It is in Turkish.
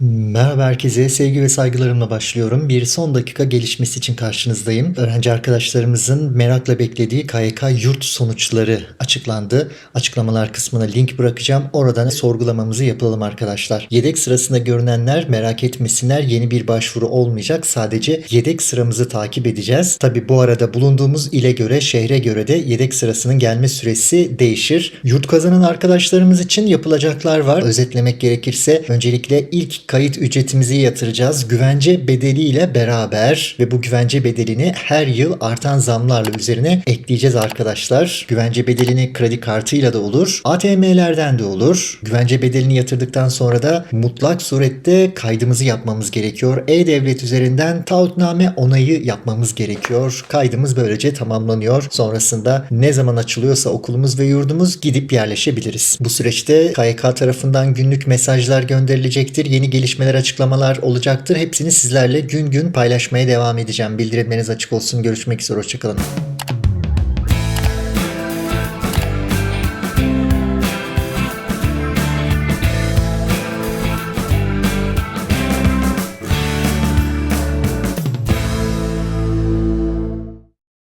Merhaba herkese, sevgi ve saygılarımla başlıyorum. Bir son dakika gelişmesi için karşınızdayım. Öğrenci arkadaşlarımızın merakla beklediği KYK yurt sonuçları açıklandı. Açıklamalar kısmına link bırakacağım. Oradan sorgulamamızı yapalım arkadaşlar. Yedek sırasında görünenler merak etmesinler. Yeni bir başvuru olmayacak. Sadece yedek sıramızı takip edeceğiz. Tabi bu arada bulunduğumuz ile göre, şehre göre de yedek sırasının gelme süresi değişir. Yurt kazanan arkadaşlarımız için yapılacaklar var. Özetlemek gerekirse öncelikle ilk kayıt ücretimizi yatıracağız. Güvence bedeliyle beraber ve bu güvence bedelini her yıl artan zamlarla üzerine ekleyeceğiz arkadaşlar. Güvence bedelini kredi kartıyla da olur. ATM'lerden de olur. Güvence bedelini yatırdıktan sonra da mutlak surette kaydımızı yapmamız gerekiyor. E-Devlet üzerinden taahhütname onayı yapmamız gerekiyor. Kaydımız böylece tamamlanıyor. Sonrasında ne zaman açılıyorsa okulumuz ve yurdumuz gidip yerleşebiliriz. Bu süreçte KYK tarafından günlük mesajlar gönderilecektir. Yeni gelişmeler, açıklamalar olacaktır. Hepsini sizlerle gün gün paylaşmaya devam edeceğim. Bildirimleriniz açık olsun. Görüşmek üzere. Hoşçakalın.